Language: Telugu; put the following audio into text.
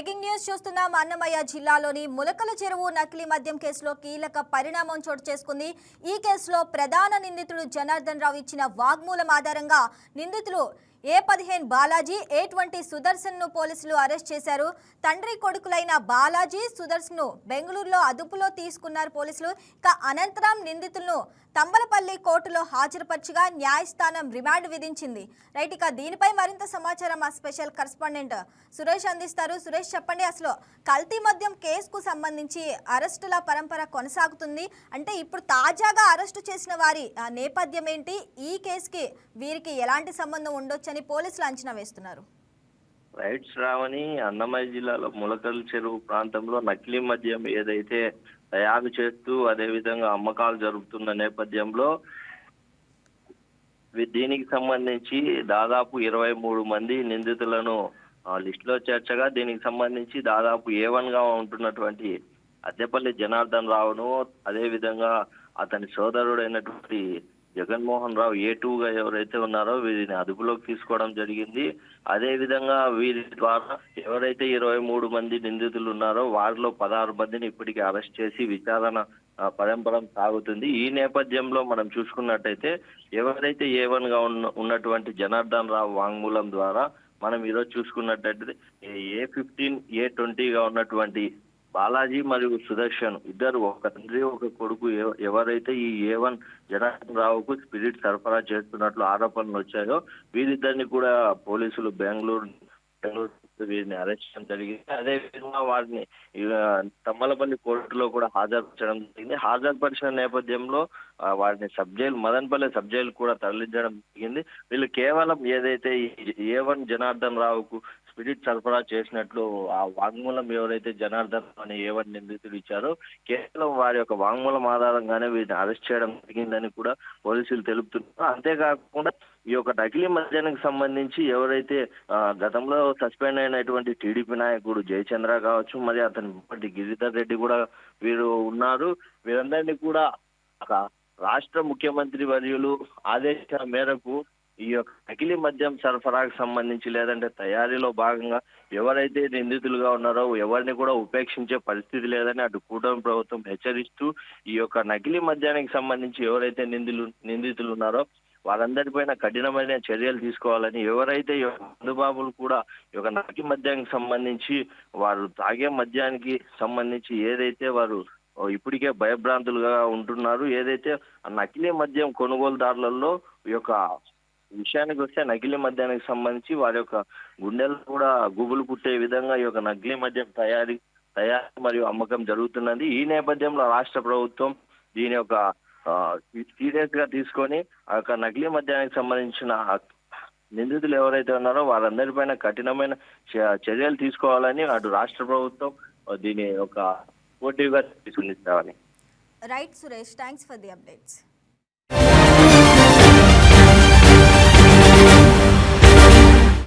బ్రేకింగ్ న్యూస్ చూస్తున్నాం. అన్నమయ్య జిల్లాలోని ములకల చెరువు నకిలీ మద్యం కేసులో కీలక పరిణామం చోటు చేసుకుంది. ఈ కేసులో ప్రధాన నిందితుడు జనార్దన్ రావు ఇచ్చిన వాగ్మూలం ఆధారంగా నిందితులు ఏ పదిహేను బాలాజీ ఏ ట్వంటీ సుదర్శన్ను పోలీసులు అరెస్ట్ చేశారు. తండ్రి కొడుకులైన బాలాజీ సుదర్శన్ను బెంగళూరులో అదుపులో తీసుకున్నారు పోలీసులు. ఇక అనంతరం నిందితులను తంబలపల్లి కోర్టులో హాజరుపరచగా న్యాయస్థానం రిమాండ్ విధించింది. రైట్ ఇక దీనిపై మరింత సమాచారం మా స్పెషల్ కరస్పాండెంట్ సురేష్ అందిస్తారు. సురేష్ చెప్పండి అసలు కల్తీ మద్యం కేసుకు సంబంధించి అరెస్టుల పరంపర కొనసాగుతుంది. అంటే ఇప్పుడు తాజాగా అరెస్టు చేసిన వారి ఆ, నేపథ్యం ఏంటి? ఈ కేసుకి వీరికి ఎలాంటి సంబంధం ఉండొచ్చు ఉండొచ్చని పోలీసులు అంచనా వేస్తున్నారు. రైట్ శ్రావణి అన్నమయ్య జిల్లాలో ములకల్ చెరువు ప్రాంతంలో నకిలీ మద్యం ఏదైతే తయారు చేస్తూ అదే విధంగా అమ్మకాలు జరుగుతున్న నేపథ్యంలో దీనికి సంబంధించి దాదాపు ఇరవై మూడు మంది నిందితులను ఆ, లిస్టులో చేర్చగా దీనికి సంబంధించి దాదాపు ఏ గా ఉంటున్నటువంటి అద్దెపల్లి జనార్దన్ రావును అదే విధంగా అతని సోదరుడైనటువంటి జగన్మోహన్ రావు ఏ టూగా ఎవరైతే ఉన్నారో వీరిని అదుపులోకి తీసుకోవడం జరిగింది. అదే విధంగా వీరి ద్వారా ఎవరైతే ఇరవై మూడు మంది నిందితులు ఉన్నారో వారిలో పదహారు మందిని ఇప్పటికే అరెస్ట్ చేసి విచారణ పరంపరం సాగుతుంది. ఈ నేపథ్యంలో మనం చూసుకున్నట్టయితే ఎవరైతే ఏ వన్గా ఉన్న ఉన్నటువంటి జనార్దన్ రావు వాంగ్మూలం ద్వారా మనం ఈరోజు చూసుకున్నట్టయితే ఏ ఫిఫ్టీన్ ఏ ట్వంటీగా ఉన్నటువంటి బాలాజీ మరియు సుదర్శన్ ఇద్దరు ఒక తండ్రి ఒక కొడుకు ఎవరైతే ఈ ఏ వన్ జనార్దన్ రావుకు స్పిరిట్ సరఫరా చేస్తున్నట్లు ఆరోపణలు వచ్చాయో వీరిద్దరిని కూడా పోలీసులు బెంగళూరు బెంగళూరు వీరిని అరెస్ట్ చేయడం జరిగింది. అదే విధంగా వారిని తమ్మలపల్లి కోర్టులో కూడా హాజరుపరచడం జరిగింది. హాజరుపరిచిన నేపథ్యంలో వారిని sub jail Madanapalle sub jail కూడా తరలించడం జరిగింది. వీళ్ళు కేవలం ఏదైతే ఏ వన్ జనార్దన్ రావుకు స్పిరిట్ సరఫరా చేసినట్లు ఆ వాంగ్మూలం ఎవరైతే జనార్దన్ అనే ఏ నిందితులు ఇచ్చారో కేవలం వారి యొక్క వాంగ్మూలం ఆధారంగానే వీరిని అరెస్ట్ చేయడం జరిగిందని కూడా పోలీసులు తెలుపుతున్నారు. అంతేకాకుండా ఈ యొక్క నకిలీ మద్యానికి సంబంధించి ఎవరైతే గతంలో సస్పెండ్ అయినటువంటి టీడీపీ నాయకుడు జయచంద్ర కావచ్చు మరి అతని వెంబడి గిరిధర్ రెడ్డి కూడా వీరు ఉన్నారు. వీరందరినీ కూడా రాష్ట్ర ముఖ్యమంత్రి వర్యులు ఆదేశాల మేరకు ఈ యొక్క నకిలీ మద్యం సరఫరాకు సంబంధించి లేదంటే తయారీలో భాగంగా ఎవరైతే నిందితులుగా ఉన్నారో ఎవరిని కూడా ఉపేక్షించే పరిస్థితి లేదని అటు కూటమి ప్రభుత్వం హెచ్చరిస్తూ ఈ యొక్క నకిలీ మద్యానికి సంబంధించి ఎవరైతే నిందితులు నిందితులు ఉన్నారో వారందరిపైన కఠినమైన చర్యలు తీసుకోవాలని ఎవరైతే ఈ మందుబాబులు కూడా ఈ యొక్క నకిలీ మద్యానికి సంబంధించి వారు తాగే మద్యానికి సంబంధించి ఏదైతే వారు ఇప్పటికే భయభ్రాంతులుగా ఉంటున్నారు ఏదైతే ఆ నకిలీ మద్యం కొనుగోలుదారులలో ఈ యొక్క విషయానికి వస్తే నకిలీ మద్యానికి సంబంధించి వారి యొక్క గుండెలు కూడా గుబులు పుట్టే విధంగా ఈ యొక్క నకిలీ మద్యం తయారీ తయారు మరియు అమ్మకం జరుగుతున్నది. ఈ నేపథ్యంలో రాష్ట్ర ప్రభుత్వం దీని యొక్క సీరియస్గా తీసుకొని ఆ యొక్క నకిలీ మద్యానికి సంబంధించిన నిందితులు ఎవరైతే ఉన్నారో వారందరిపైన కఠినమైన చ- చర్యలు తీసుకోవాలని అటు రాష్ట్ర ప్రభుత్వం దీని ఒక పోటీగా తీసుకుని right Suresh thanks for the updates